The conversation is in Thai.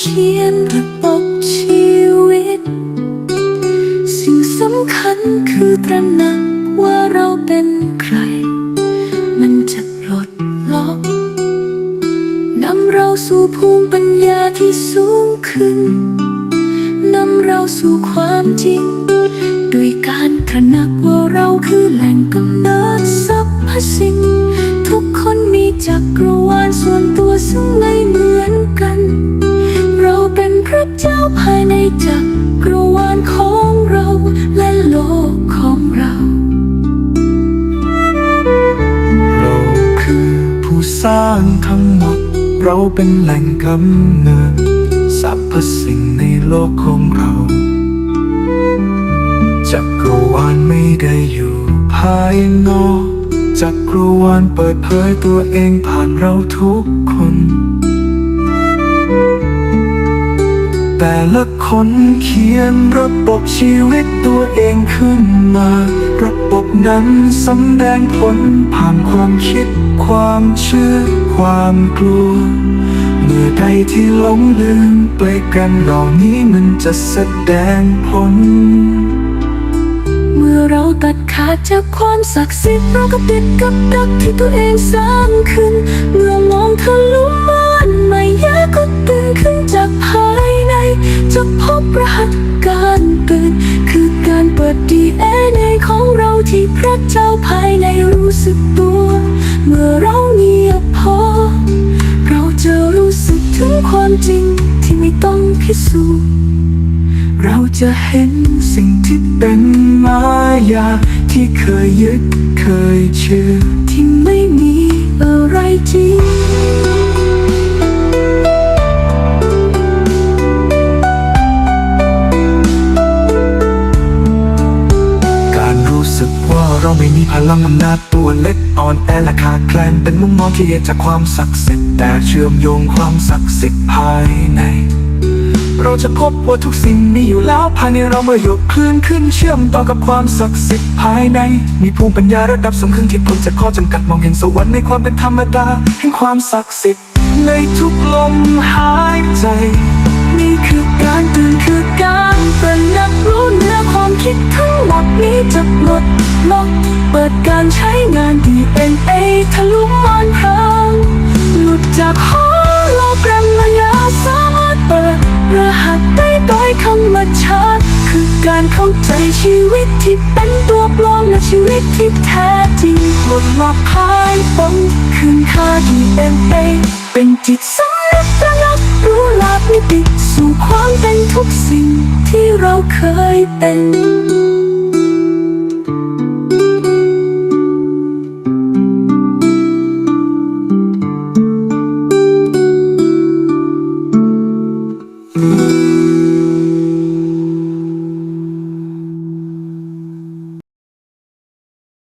เขียนระบบชีวิต สิ่งสำคัญคือตระหนักว่าเราเป็นใคร มันจะปลดล็อกนำเราสู่ภูมิปัญญาที่สูงขึ้น นำเราสู่ความจริง ด้วยการตระหนักว่าเราคือแหล่งกำเนิดสรรพสิ่ง ทุกคนมีจักรวาลส่วนตัวซึ่งไม่เหมือน ภายในจักรวาลของเราและโลกของเรา เราคือผู้สร้างทั้งหมด เราเป็นแหล่งกำเนิดสรรพสิ่งในโลกของเราจักรวาลไม่ได้อยู่ภายนอกจักรวาลเปิดเผยตัวเองผ่านเราทุกคน แต่ละคนเขียนระบบชีวิตตัวเองขึ้นมา ระบบนั้นสำแดงผลผ่านความคิด ความเชื่อ ความกลัว เมื่อใดที่หลงลืมไปกันเหล่านี้มันจะแสดงผล เมื่อเราตัดขาดจากความศักดิ์สิทธิ์เราก็ติดกับดักที่ตัวเองสร้างขึ้น เมื่อมองทะลุ ระเจ้าภายในรู้สึกตัว เมื่อเราเงียบพอ เราจะรู้สึกถึงความจริงที่ไม่ต้องพิสูจน์เราจะเห็นสิ่งที่เป็นมายา ที่เคยยึดเคยเชื่อ ที่ไม่มีอะไรจริง เราไม่มีพลังอำนาจตัวเล็กอ่อนแอและขาดแคลนเป็นมุมมองที่เห็นจากความศักดิ์สิทธิ์แต่เชื่อมโยงความศักดิ์สิทธิ์ภายใน เราจะพบว่าทุกสิ่งมีอยู่แล้วภายในเราเมื่อยกคลื่นขึ้นเชื่อมต่อกับความศักดิ์สิทธิ์ภายใน มีภูมิปัญญาระดับสูงขึ้นที่พ้นจากข้อจำกัดมองเห็นสวรรค์ในความเป็นธรรมดาแห่งความศักดิ์สิทธิ์ในทุกลมหายใจ นี่คือการตื่นคือการเป็นนักรู้เนื้อความคิดทั้งหมดนี้จะปลด ล็อก เปิดการใช้งาน DNA ทะลุมานพรางหลุดจากหอโลกรมมายาสามารถเปิด รหัสได้โดยธรรมชาติคือการเข้าใจชีวิตที่เป็นตัวปลอมและชีวิตที่แท้จริงหมดล็อกภายปมคืนค่า DNA เป็นจิตสำนึกระหนักรู้ลักมิติสู่ความเป็นทุกสิ่งที่เราเคยเป็น